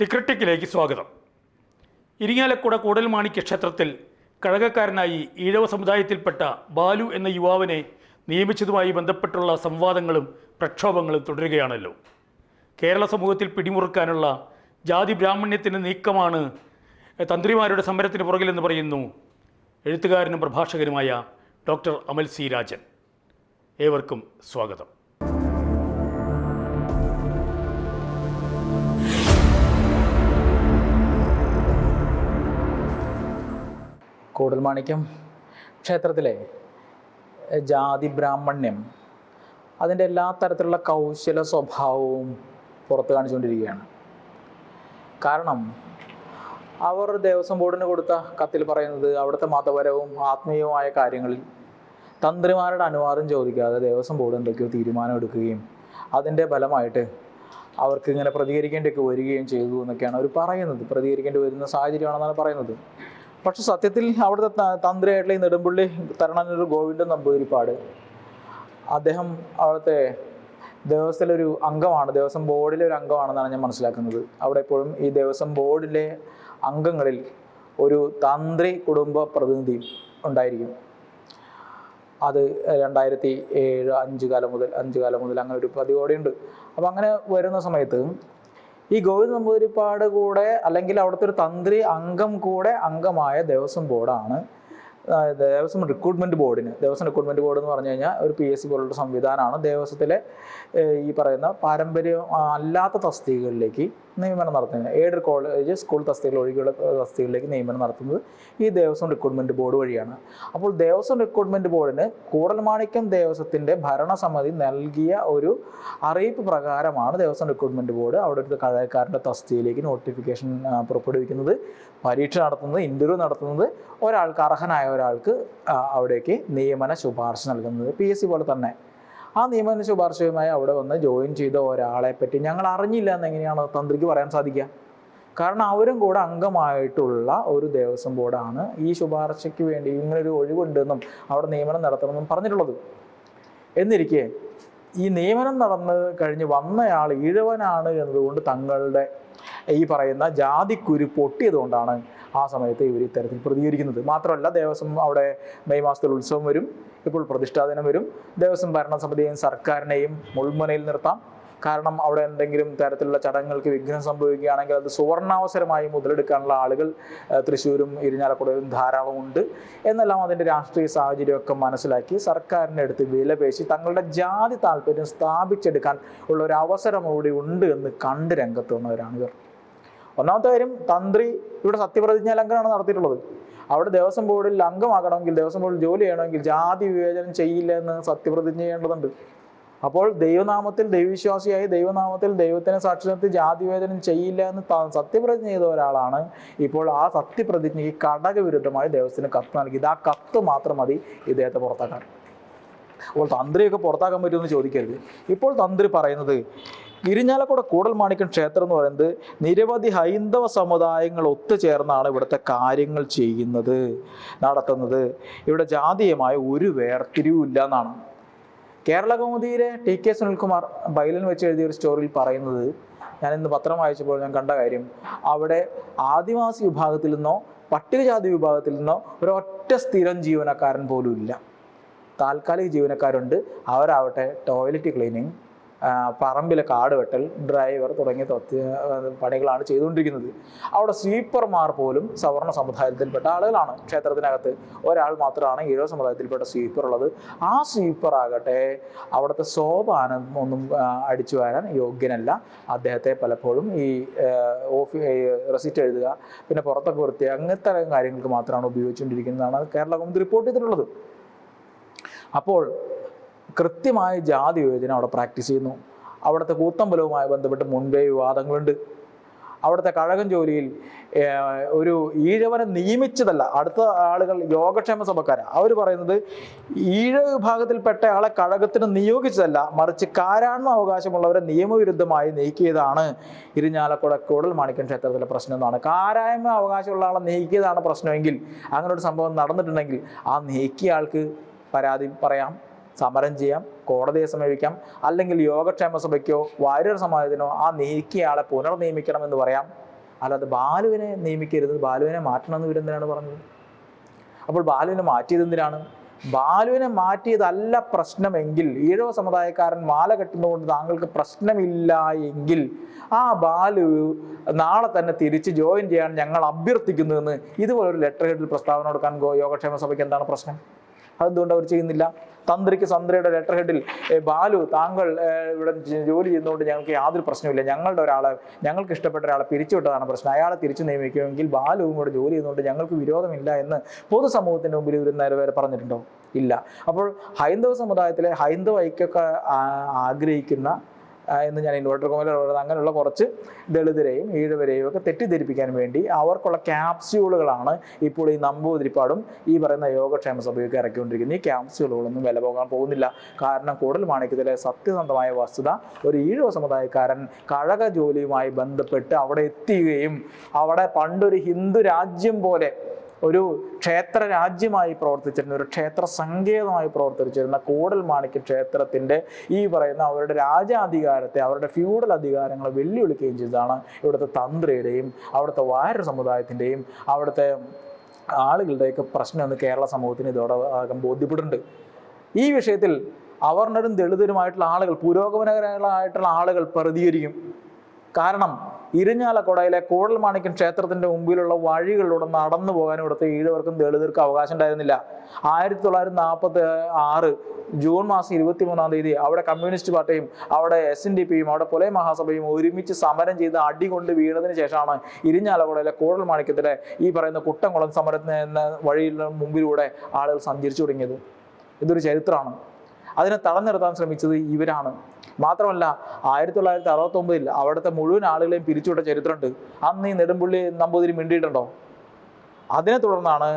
The ക്രിട്ടിക്കിലേക്ക് സ്വാഗതം. ഇരിങ്ങാലക്കുട കൂടൽമാണിക്യ ക്ഷേത്രത്തിൽ കഴകക്കാരനായി ഈഴവ സമുദായത്തിൽപ്പെട്ട ബാലു എന്ന യുവാവിനെ നിയമിച്ചതുമായി ബന്ധപ്പെട്ടുള്ള സംവാദങ്ങളും പ്രക്ഷോഭങ്ങളും തുടരുകയാണല്ലോ. കേരള സമൂഹത്തിൽ പിടിമുറുക്കാനുള്ള ജാതി ബ്രാഹ്മണ്യത്തിന്റെ നീക്കമാണ് തന്ത്രിമാരുടെ സമരത്തിന് പുറകിലെന്ന് പറയുന്നു എഴുത്തുകാരനും പ്രഭാഷകനുമായ ഡോക്ടർ അമൽ സി രാജൻ. ഏവർക്കും സ്വാഗതം. കൂടൽമാണിക്യം ക്ഷേത്രത്തിലെ ജാതി ബ്രാഹ്മണ്യം അതിന്റെ എല്ലാ തരത്തിലുള്ള കൗശല സ്വഭാവവും പുറത്ത് കാണിച്ചുകൊണ്ടിരിക്കുകയാണ്. കാരണം അവർ ദേവസ്വം ബോർഡിന് കൊടുത്ത കത്തിൽ പറയുന്നത് അവിടുത്തെ മതപരവും ആത്മീയവുമായ കാര്യങ്ങളിൽ തന്ത്രിമാരുടെ അനുവാദം ചോദിക്കാതെ ദേവസ്വം ബോർഡ് എന്തൊക്കെയോ തീരുമാനം എടുക്കുകയും അതിന്റെ ഫലമായിട്ട് അവർക്ക് ഇങ്ങനെ പ്രതികരിക്കേണ്ടിയൊക്കെ വരികയും ചെയ്തു എന്നൊക്കെയാണ് അവർ പറയുന്നത്. പ്രതികരിക്കേണ്ടി വരുന്ന സാഹചര്യമാണെന്നാണ് പറയുന്നത്. പക്ഷെ സത്യത്തിൽ അവിടുത്തെ തന്ത്രിയായിട്ടുള്ള ഈ നെടുമ്പുള്ളി തരണനൊരു ഗോവിന്ദൻ നമ്പൂതിരിപ്പാട്. അദ്ദേഹം അവിടുത്തെ ദേവസ്വത്തിലെ ഒരു അംഗമാണ്. ദേവസ്വം ബോർഡിലെ ഒരു അംഗമാണെന്നാണ് ഞാൻ മനസ്സിലാക്കുന്നത്. അവിടെ എപ്പോഴും ഈ ദേവസ്വം ബോർഡിലെ അംഗങ്ങളിൽ ഒരു തന്ത്രി കുടുംബ പ്രതിനിധി ഉണ്ടായിരിക്കും. അത് രണ്ടായിരത്തി ഏഴ് അഞ്ച് കാലം മുതൽ അഞ്ച് കാലം മുതൽ അങ്ങനെ ഒരു പതിവോടെയുണ്ട്. അപ്പം അങ്ങനെ വരുന്ന സമയത്ത് ഈ ഗോവിന്ദ നമ്പൂതിരിപ്പാട് കൂടെ അല്ലെങ്കിൽ അവിടുത്തെ ഒരു തന്ത്രി അംഗം കൂടെ അംഗമായ ദേവസ്വം ബോർഡാണ്. ദേവസ്വം റിക്രൂട്ട്മെന്റ് ബോർഡിന് ദേവസ്വം റിക്രൂട്ട്മെന്റ് ബോർഡ് എന്ന് പറഞ്ഞു കഴിഞ്ഞാൽ ഒരു പി എസ് സി പോലുള്ള സംവിധാനമാണ് ദേവസ്വത്തിലെ ഈ പറയുന്ന പാരമ്പര്യം അല്ലാത്ത തസ്തികകളിലേക്ക് നിയമനം നടത്തുന്നത്. എയ്ഡ് കോളേജ് സ്കൂൾ തസ്തികകൾ ഒഴികെയുള്ള തസ്തികകളിലേക്ക് നിയമനം നടത്തുന്നത് ഈ ദേവസ്വം റിക്രൂട്ട്മെന്റ് ബോർഡ് വഴിയാണ്. അപ്പോൾ ദേവസ്വം റിക്രൂട്ട്മെന്റ് ബോർഡിന് കൂടൽമാണിക്യം ദേവസ്വത്തിന്റെ ഭരണസമിതി നൽകിയ ഒരു അറിയിപ്പ് പ്രകാരമാണ് ദേവസ്വം റിക്രൂട്ട്മെന്റ് ബോർഡ് അവിടെ ഒരു കഴയക്കാരന്റെ തസ്തികയിലേക്ക് നോട്ടിഫിക്കേഷൻ പുറപ്പെടുവിക്കുന്നത്. പരീക്ഷ നടത്തുന്നത് ഇന്റർവ്യൂ നടത്തുന്നത് ഒരാൾക്ക് അർഹനായ ഒരാൾക്ക് അവിടേക്ക് നിയമന ശുപാർശ നൽകുന്നത്. പി എസ് സി പോലെ തന്നെ. ആ നിയമന ശുപാർശയുമായി അവിടെ വന്ന് ജോയിൻ ചെയ്ത ഒരാളെ പറ്റി ഞങ്ങൾ അറിഞ്ഞില്ല എന്ന് എങ്ങനെയാണ് തന്ത്രിക്ക് പറയാൻ സാധിക്കുക. കാരണം അവരും കൂടെ അംഗമായിട്ടുള്ള ഒരു ദേവസ്വം ബോർഡാണ് ഈ ശുപാർശയ്ക്ക് വേണ്ടി ഇങ്ങനൊരു ഒഴിവുണ്ടെന്നും അവിടെ നിയമനം നടത്തണമെന്നും പറഞ്ഞിട്ടുള്ളത്. എന്നിരിക്കെ ഈ നിയമനം നടന്ന് കഴിഞ്ഞ് വന്നയാൾ ഈഴവനാണ് എന്നതുകൊണ്ട് തങ്ങളുടെ ഈ പറയുന്ന ജാതിക്കുരു പൊട്ടിയതുകൊണ്ടാണ് ആ സമയത്ത് ഇവർ ഇത്തരത്തിൽ പ്രതികരിക്കുന്നത്. മാത്രമല്ല ദേവസ്വം അവിടെ മെയ് മാസത്തിൽ ഉത്സവം വരും. ഇപ്പോൾ പ്രതിഷ്ഠാദിനം വരും. ദേവസ്വം ഭരണസമിതിയെയും സർക്കാരിനെയും മുൾമുനയിൽ നിർത്താം. കാരണം അവിടെ എന്തെങ്കിലും തരത്തിലുള്ള ചടങ്ങുകൾക്ക് വിഘ്നം സംഭവിക്കുകയാണെങ്കിൽ അത് സുവർണാവസരമായി മുതലെടുക്കാനുള്ള ആളുകൾ തൃശ്ശൂരും ഇരിഞ്ഞാലക്കുടയിലും ധാരാളം ഉണ്ട്. എന്നെല്ലാം അതിന്റെ രാഷ്ട്രീയ സാഹചര്യമൊക്കെ മനസ്സിലാക്കി സർക്കാരിന്റെ അടുത്ത് വിലപേശി തങ്ങളുടെ ജാതി താല്പര്യം സ്ഥാപിച്ചെടുക്കാൻ ഉള്ള ഒരു അവസരം കൂടി ഉണ്ട് എന്ന് കണ്ട് രംഗത്ത് വന്നവരാണ് ഇവർ ഒന്നാമത്തെ കാര്യം തന്ത്രി ഇവിടെ സത്യപ്രതിജ്ഞ ലംഘനമാണ് നടത്തിയിട്ടുള്ളത്. അവിടെ ദേവസ്വം ബോർഡിൽ അംഗമാകണമെങ്കിൽ ദേവസ്വം ബോർഡിൽ ജോലി ചെയ്യണമെങ്കിൽ ജാതി വിവേചനം ചെയ്യില്ല എന്ന് സത്യപ്രതിജ്ഞ ചെയ്യേണ്ടതുണ്ട്. അപ്പോൾ ദൈവനാമത്തിൽ ദൈവവിശ്വാസിയായി ദൈവനാമത്തിൽ ദൈവത്തിനെ സാക്ഷി ജാതി വിവേചനം ചെയ്യില്ല എന്ന് സത്യപ്രതിജ്ഞ ചെയ്ത ഒരാളാണ്. ഇപ്പോൾ ആ സത്യപ്രതിജ്ഞയ്ക്ക് കടകവിരുദ്ധമായി ദേവസ്വത്തിന് കത്ത് നൽകിയത്. ആ കത്ത് മാത്രം മതി ഇദ്ദേഹത്തെ പുറത്താക്കാൻ. അപ്പോൾ തന്ത്രിയൊക്കെ പുറത്താക്കാൻ പറ്റുമെന്ന് ചോദിക്കരുത്. ഇപ്പോൾ തന്ത്രി പറയുന്നത് ഇരിഞ്ഞാലക്കുട കൂടൽമാണിക്യം ക്ഷേത്രം എന്ന് പറയുന്നത് നിരവധി ഹൈന്ദവ സമുദായങ്ങൾ ഒത്തുചേർന്നാണ് ഇവിടുത്തെ കാര്യങ്ങൾ ചെയ്യുന്നത് നടത്തുന്നത്. ഇവിടെ ജാതീയമായ ഒരു വേർതിരിവില്ല എന്നാണ്. കേരള കൗമുദിയിലെ ടി കെ സുനിൽകുമാർ ബൈലൻ വെച്ച് എഴുതിയ ഒരു സ്റ്റോറിയിൽ പറയുന്നത് ഞാൻ ഇന്ന് പത്രം വായിച്ചപ്പോൾ ഞാൻ കണ്ട കാര്യം അവിടെ ആദിവാസി വിഭാഗത്തിൽ നിന്നോ പട്ടികജാതി വിഭാഗത്തിൽ നിന്നോ ഒരൊറ്റ സ്ഥിരം ജീവനക്കാരൻ പോലും ഇല്ല. താൽക്കാലിക ജീവനക്കാരുണ്ട്. അവരാവട്ടെ ടോയ്ലറ്റ് ക്ലീനിങ് പറമ്പിലെ കാട് വെട്ടൽ ഡ്രൈവർ തുടങ്ങിയ പണികളാണ് ചെയ്തുകൊണ്ടിരിക്കുന്നത്. അവിടെ സ്വീപ്പർമാർ പോലും സവർണ സമുദായത്തിൽപ്പെട്ട ആളുകളാണ് ക്ഷേത്രത്തിനകത്ത്. ഒരാൾ മാത്രമാണ് ഈഴവ സമുദായത്തിൽപ്പെട്ട സ്വീപ്പർ ഉള്ളത്. ആ സ്വീപ്പർ ആകട്ടെ അവിടുത്തെ സോപാനം ഒന്നും അടിച്ചു വരാൻ യോഗ്യനല്ല. അദ്ദേഹത്തെ പലപ്പോഴും ഈ ഓഫീ റെസിറ്റ് എഴുതുക പിന്നെ പുറത്തൊക്കെ വൃത്തി അങ്ങനത്തെ കാര്യങ്ങൾക്ക് മാത്രമാണ് ഉപയോഗിച്ചുകൊണ്ടിരിക്കുന്നതാണ് കേരള ഗവൺമെന്റ് റിപ്പോർട്ട് ചെയ്തിട്ടുള്ളത്. അപ്പോൾ കൃത്യമായ ജാതി വിവേചനം അവിടെ പ്രാക്ടീസ് ചെയ്യുന്നു. അവിടുത്തെ കൂത്തമ്പലവുമായി ബന്ധപ്പെട്ട് മുൻപേ വിവാദങ്ങളുണ്ട്. അവിടുത്തെ കഴകം ജോലിയിൽ ഒരു ഈഴവനെ നിയമിച്ചതല്ല. അടുത്ത ആളുകൾ യോഗക്ഷേമ സഭക്കാരാണ് അവർ പറയുന്നത് ഈഴ വിഭാഗത്തിൽപ്പെട്ട ആളെ കഴകത്തിന് നിയോഗിച്ചതല്ല മറിച്ച് കാരാണ്മ അവകാശമുള്ളവരെ നിയമവിരുദ്ധമായി നീക്കിയതാണ് ഇരിഞ്ഞാലക്കുട കൂടൽ മാണിക്കൻ ക്ഷേത്രത്തിലെ പ്രശ്നം എന്നാണ്. കാരായ്മ അവകാശമുള്ള ആളെ നീക്കിയതാണ് പ്രശ്നമെങ്കിൽ അങ്ങനെ ഒരു സംഭവം നടന്നിട്ടുണ്ടെങ്കിൽ ആ നീക്കിയ ആൾക്ക് പരാതി പറയാം. സമരം ചെയ്യാം കോടതിയെ സമീപിക്കാം അല്ലെങ്കിൽ യോഗക്ഷേമ സഭയ്ക്കോ വാര്യർ സമാജത്തിനോ ആ നീക്കിയയാളെ പുനർനിയമിക്കണം എന്ന് പറയാം. അല്ലാതെ ബാലുവിനെ നിയമിക്കരുത് ബാലുവിനെ മാറ്റണം എന്ന് ഇവരെന്തിനാണ് പറഞ്ഞത്? അപ്പോൾ ബാലുവിനെ മാറ്റിയത് എന്തിനാണ്? ബാലുവിനെ മാറ്റിയതല്ല പ്രശ്നമെങ്കിൽ ഈഴവ സമുദായക്കാരൻ മാല കെട്ടുന്നതുകൊണ്ട് താങ്കൾക്ക് പ്രശ്നമില്ല എങ്കിൽ ആ ബാലു നാളെ തന്നെ തിരിച്ച് ജോയിൻ ചെയ്യാൻ ഞങ്ങൾ അഭ്യർത്ഥിക്കുന്നുവെന്ന് ഇതുപോലെ ഒരു ലെറ്റർ ഹെഡിൽ പ്രസ്താവന കൊടുക്കാൻ യോഗക്ഷേമ സഭയ്ക്ക് എന്താണ് പ്രശ്നം? അതെന്തുകൊണ്ട് അവർ ചെയ്യുന്നില്ല? തന്ത്രിക്ക് തന്ത്രിയുടെ ലെറ്റർ ഹെഡിൽ ബാലു താങ്കൾ ഇവിടെ ജോലി ചെയ്യുന്നതുകൊണ്ട് ഞങ്ങൾക്ക് യാതൊരു പ്രശ്നമില്ല ഞങ്ങളുടെ ഒരാളെ ഞങ്ങൾക്ക് ഇഷ്ടപ്പെട്ട ഒരാളെ പിരിച്ചുവിട്ടതാണ് പ്രശ്നം. അയാളെ തിരിച്ചു നിയമിക്കുമെങ്കിൽ ബാലുവും കൂടെ ജോലി ചെയ്യുന്നതുകൊണ്ട് ഞങ്ങൾക്ക് വിരോധമില്ല എന്ന് പൊതുസമൂഹത്തിന്റെ മുമ്പിൽ ഇവർ നേരെ പറഞ്ഞിട്ടുണ്ടോ? ഇല്ല. അപ്പോൾ ഹൈന്ദവ സമുദായത്തിലെ ഹൈന്ദവ ഐക്യമൊക്കെ ആഗ്രഹിക്കുന്ന എന്ന് ഞാൻ ഇൻവെർട്ടർ കോമിൽ അങ്ങനെയുള്ള കുറച്ച് ദളിതരെയും ഈഴവരെയും ഒക്കെ തെറ്റിദ്ധരിപ്പിക്കാൻ വേണ്ടി അവർക്കുള്ള ക്യാപ്സ്യൂളുകളാണ് ഇപ്പോൾ ഈ നമ്പൂതിരിപ്പാടും ഈ പറയുന്ന യോഗക്ഷേമ സഭയൊക്കെ ഇറക്കിക്കൊണ്ടിരിക്കുന്നത്. ഈ ക്യാപ്സ്യൂളുകളൊന്നും വില പോകാൻ പോകുന്നില്ല. കാരണം കൂടുതൽ മാണിക്യത്തിലെ സത്യസന്ധമായ വസ്തുത ഒരു ഈഴവ സമുദായക്കാരൻ കഴക ജോലിയുമായി ബന്ധപ്പെട്ട് അവിടെ എത്തുകയും അവിടെ പണ്ടൊരു ഹിന്ദു രാജ്യം പോലെ ഒരു ക്ഷേത്ര രാജ്യമായി പ്രവർത്തിച്ചിരുന്ന ഒരു ക്ഷേത്ര സങ്കേതമായി പ്രവർത്തിച്ചിരുന്ന കൂടൽ മാണിക്യ ക്ഷേത്രത്തിന്റെ ഈ പറയുന്ന അവരുടെ രാജാധികാരത്തെ അവരുടെ ഫ്യൂഡൽ അധികാരങ്ങളെ വെല്ലുവിളിക്കുകയും ചെയ്തതാണ് ഇവിടുത്തെ തന്ത്രിയുടെയും അവിടുത്തെ വാര സമുദായത്തിന്റെയും അവിടുത്തെ ആളുകളുടെയൊക്കെ പ്രശ്നം എന്ന് കേരള സമൂഹത്തിന് ഇതോടെ ഇതോടകം ബോധ്യപ്പെടുന്നുണ്ട്. ഈ വിഷയത്തിൽ അവർണരും ദളിതരുമായിട്ടുള്ള ആളുകൾ പുരോഗമനകരമായിട്ടുള്ള ആളുകൾ പ്രതികരിക്കും. കാരണം ഇരിഞ്ഞാലക്കുടയിലെ കൂടൽ മാണിക്യം ക്ഷേത്രത്തിന്റെ മുമ്പിലുള്ള വഴികളിലൂടെ നടന്നു പോകാനും ഇവിടുത്തെ ഈഴവർക്കും ദളിതർക്കും അവകാശം ഉണ്ടായിരുന്നില്ല. ആയിരത്തി തൊള്ളായിരത്തി നാൽപ്പത്തി ആറ് ജൂൺ മാസം ഇരുപത്തി മൂന്നാം തീയതി അവിടെ കമ്മ്യൂണിസ്റ്റ് പാർട്ടിയും അവിടെ എസ് എൻ ഡി പിയും അവിടെ പുലയ മഹാസഭയും ഒരുമിച്ച് സമരം ചെയ്ത് അടികൊണ്ട് വീണതിന് ശേഷമാണ് ഇരിഞ്ഞാലക്കുടയിലെ കൂടൽ മാണിക്യത്തിലെ ഈ പറയുന്ന കുട്ടംകുളം സമരത്തിന് എന്ന വഴിയിൽ മുമ്പിലൂടെ ആളുകൾ സഞ്ചരിച്ചു തുടങ്ങിയത്. ഇതൊരു ചരിത്രമാണ്. അതിനെ തടഞ്ഞിർത്താൻ ശ്രമിച്ചത് ഇവരാണ്. മാത്രമല്ല ആയിരത്തി തൊള്ളായിരത്തി അറുപത്തി ഒമ്പതിൽ അവിടുത്തെ മുഴുവൻ ആളുകളെയും പിരിച്ചുവിട്ട ചരിത്രമുണ്ട്. അന്ന് ഈ നെടുമ്പുള്ളി നമ്പൂതിരി മിണ്ടിയിട്ടുണ്ടോ? അതിനെ തുടർന്നാണ്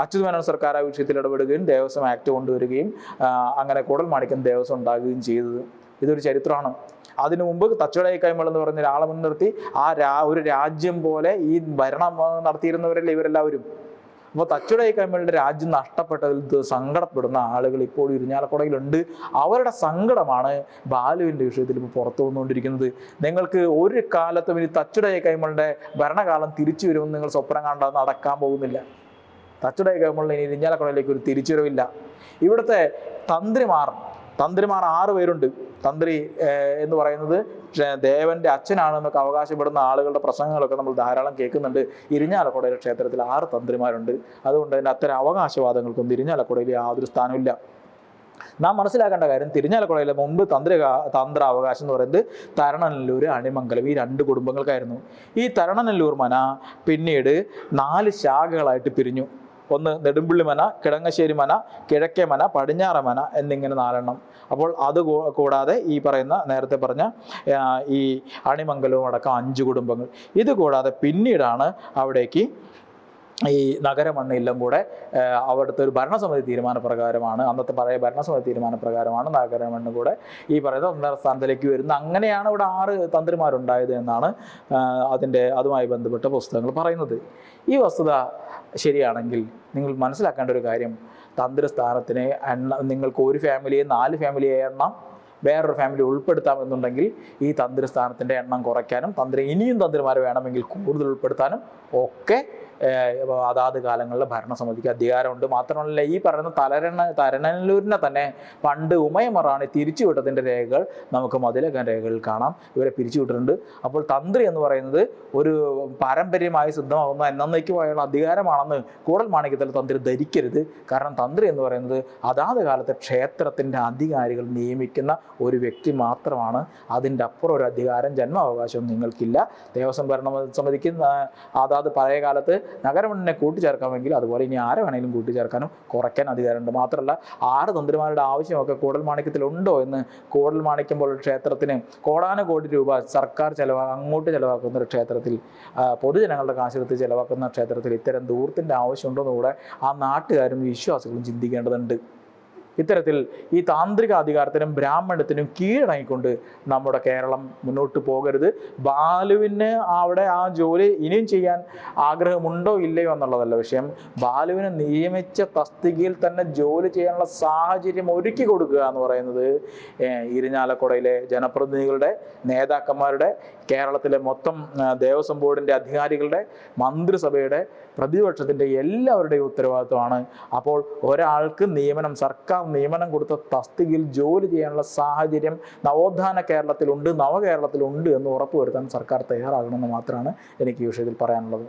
അച്യുതമേനോൻ സർക്കാർ ആ വിഷയത്തിൽ ഇടപെടുകയും ദേവസ്വം ആക്ട് കൊണ്ടുവരികയും അങ്ങനെ കൂടൽ മാണിക്കം ദേവസ്വം ഉണ്ടാകുകയും ചെയ്തത്. ഇതൊരു ചരിത്രമാണ്. അതിനു മുമ്പ് തച്ചുടയ കൈമൾ എന്ന് പറഞ്ഞ ഒരാളെ മുൻനിർത്തി ആ ഒരു രാജ്യം പോലെ ഈ ഭരണം നടത്തിയിരുന്നവരല്ലേ ഇവരെല്ലാവരും? അപ്പോൾ തച്ചുടയ കൈമളുടെ രാജ്യം നഷ്ടപ്പെട്ടതിൽ സങ്കടപ്പെടുന്ന ആളുകൾ ഇപ്പോൾ ഇരിഞ്ഞാലക്കുടയിലുണ്ട്. അവരുടെ സങ്കടമാണ് ബാലുവിന്റെ വിഷയത്തിൽ ഇപ്പോൾ പുറത്തു വന്നുകൊണ്ടിരിക്കുന്നത്. നിങ്ങൾക്ക് ഒരു കാലത്തും ഇനി തച്ചുടയ കൈമളുടെ ഭരണകാലം തിരിച്ചു വരുമെന്ന് നിങ്ങൾ സ്വപ്നം കണ്ടാൽ നടക്കാൻ പോകുന്നില്ല. തച്ചുടയ കൈമളിന് ഇനി ഇരിഞ്ഞാലക്കുടയിലേക്ക് ഒരു തിരിച്ചുവരവില്ല. ഇവിടുത്തെ തന്ത്രിമാർ തന്ത്രിമാർ ആറ് പേരുണ്ട്. തന്ത്രി എന്ന് പറയുന്നത് ദേവന്റെ അച്ഛനാണെന്നൊക്കെ അവകാശപ്പെടുന്ന ആളുകളുടെ പ്രസംഗങ്ങളൊക്കെ നമ്മൾ ധാരാളം കേൾക്കുന്നുണ്ട്. ഇരിഞ്ഞാലക്കുടയിലെ ക്ഷേത്രത്തിൽ ആറ് തന്ത്രിമാരുണ്ട്. അതുകൊണ്ട് തന്നെ അത്തരം അവകാശവാദങ്ങൾക്കൊന്നും ഇരിഞ്ഞാലക്കുടയിൽ യാതൊരു സ്ഥാനമില്ല നാം മനസ്സിലാക്കേണ്ട കാര്യം തിരുഞ്ഞാലക്കുടയിലെ മുമ്പ് തന്ത്രി തന്ത്ര അവകാശം എന്ന് പറയുന്നത് തരണനല്ലൂർ അണിമംഗലം ഈ രണ്ട് കുടുംബങ്ങൾക്കായിരുന്നു. ഈ തരണനല്ലൂർ മന പിന്നീട് നാല് ശാഖകളായിട്ട് പിരിഞ്ഞു. ഒന്ന് നെടുമ്പുള്ളി മന കിടങ്ങശ്ശേരി മന കിഴക്കേ മന പടിഞ്ഞാറ മന എന്നിങ്ങനെ നാലെണ്ണം. അപ്പോൾ അത് കൂടാതെ ഈ പറയുന്ന നേരത്തെ പറഞ്ഞ ഈ അണിമംഗലവും അടക്കം അഞ്ച് കുടുംബങ്ങൾ. ഇത് കൂടാതെ പിന്നീടാണ് അവിടേക്ക് ഈ നഗരമണ്ണ് എല്ലാം കൂടെ അവിടുത്തെ ഒരു ഭരണസമിതി തീരുമാനപ്രകാരമാണ് അന്നത്തെ പഴയ ഭരണസമിതി തീരുമാനപ്രകാരമാണ് നഗരമണ്ണ് കൂടെ ഈ പറയുന്ന ഒന്നാം സ്ഥാനത്തിലേക്ക് വരുന്നത്. അങ്ങനെയാണ് ഇവിടെ ആറ് തന്ത്രിമാരുണ്ടായത് എന്നാണ് അതിന്റെ അതുമായി ബന്ധപ്പെട്ട പുസ്തകങ്ങൾ പറയുന്നത്. ഈ വസ്തുത ശരിയാണെങ്കിൽ നിങ്ങൾ മനസ്സിലാക്കേണ്ട ഒരു കാര്യം തന്ത്രസ്ഥാനത്തിന് എണ്ണ നിങ്ങൾക്ക് ഒരു ഫാമിലിയെ നാല് ഫാമിലിയെ എണ്ണം വേറൊരു ഫാമിലി ഉൾപ്പെടുത്താമെന്നുണ്ടെങ്കിൽ ഈ തന്ത്രിസ്ഥാനത്തിന്റെ എണ്ണം കുറയ്ക്കാനും തന്ത്രി ഇനിയും തന്ത്രിമാർ വേണമെങ്കിൽ കൂടുതൽ ഉൾപ്പെടുത്താനും ഒക്കെ അതാത് കാലങ്ങളിൽ ഭരണസമിതിക്ക് അധികാരമുണ്ട്. മാത്രമല്ല ഈ പറയുന്ന തലരണ തരണല്ലൂരിനെ തന്നെ പണ്ട് ഉമയമറാണി തിരിച്ചുവിട്ടതിന്റെ രേഖകൾ നമുക്ക് മതിലകം രേഖകളിൽ കാണാം. ഇവരെ പിരിച്ചുവിട്ടിട്ടുണ്ട്. അപ്പോൾ തന്ത്രി എന്ന് പറയുന്നത് ഒരു പാരമ്പര്യമായി സിദ്ധമാകുന്ന എന്നേക്കുമായുള്ള അധികാരമാണെന്ന് കൂടൽ മാണിക്യത്തിൽ തന്ത്രി ധരിക്കരുത്. കാരണം തന്ത്രി എന്ന് പറയുന്നത് അതാത് കാലത്തെ ക്ഷേത്രത്തിന്റെ അധികാരികൾ നിയമിക്കുന്ന ഒരു വ്യക്തി മാത്രമാണ് അതിന്റെ അപ്പുറം ഒരു അധികാരം ജന്മാവകാശം നിങ്ങൾക്കില്ല. ദേവസ്വം ഭരണ സമിതിക്ക് അതാത് പഴയ കാലത്ത് നഗരമണ്ണിനെ കൂട്ടിച്ചേർക്കാമെങ്കിൽ അതുപോലെ ഇനി ആരെ വേണമെങ്കിലും കൂട്ടിച്ചേർക്കാനും കുറയ്ക്കാൻ അധികാരമുണ്ട്. മാത്രമല്ല ആറ് തന്ത്രിമാരുടെ ആവശ്യമൊക്കെ കൂടൽ മാണിക്യത്തിലുണ്ടോ എന്ന് കൂടൽ മാണിക്യം പോലുള്ള ക്ഷേത്രത്തിന് കോടാനുകോടി രൂപ സർക്കാർ ചെലവാ അങ്ങോട്ട് ചെലവാക്കുന്ന ഒരു ക്ഷേത്രത്തിൽ പൊതുജനങ്ങളുടെ കാശെടുത്ത് ചെലവാക്കുന്ന ക്ഷേത്രത്തിൽ ഇത്തരം ദൂരത്തിന്റെ ആവശ്യമുണ്ടോ എന്നുകൂടെ ആ നാട്ടുകാരും വിശ്വാസികളും ചിന്തിക്കേണ്ടതുണ്ട്. ഇത്തരത്തിൽ ഈ താന്ത്രിക അധികാരത്തിനും ബ്രാഹ്മണത്തിനും കീഴടങ്ങിക്കൊണ്ട് നമ്മുടെ കേരളം മുന്നോട്ട് പോകരുത്. ബാലുവിന് അവിടെ ആ ജോലി ഇനിയും ചെയ്യാൻ ആഗ്രഹമുണ്ടോ ഇല്ലയോ എന്നുള്ളതല്ല വിഷയം. ബാലുവിനെ നിയമിച്ച തസ്തികയിൽ തന്നെ ജോലി ചെയ്യാനുള്ള സാഹചര്യം ഒരുക്കി കൊടുക്കുക എന്ന് പറയുന്നത് ഇരിഞ്ഞാലക്കുടയിലെ ജനപ്രതിനിധികളുടെ നേതാക്കന്മാരുടെ കേരളത്തിലെ മൊത്തം ദേവസ്വം ബോർഡിന്റെ അധികാരികളുടെ മന്ത്രിസഭയുടെ പ്രതിപക്ഷത്തിന്റെ എല്ലാവരുടെയും ഉത്തരവാദിത്വമാണ്. അപ്പോൾ ഒരാൾക്ക് നിയമനം സർക്കാർ നിയമനം കൊടുത്ത തസ്തികയിൽ ജോലി ചെയ്യാനുള്ള സാഹചര്യം നവോത്ഥാന കേരളത്തിലുണ്ട് നവകേരളത്തിലുണ്ട് എന്ന് ഉറപ്പുവരുത്താൻ സർക്കാർ തയ്യാറാകണമെന്ന് മാത്രമാണ് എനിക്ക് ഈ വിഷയത്തിൽ പറയാനുള്ളത്.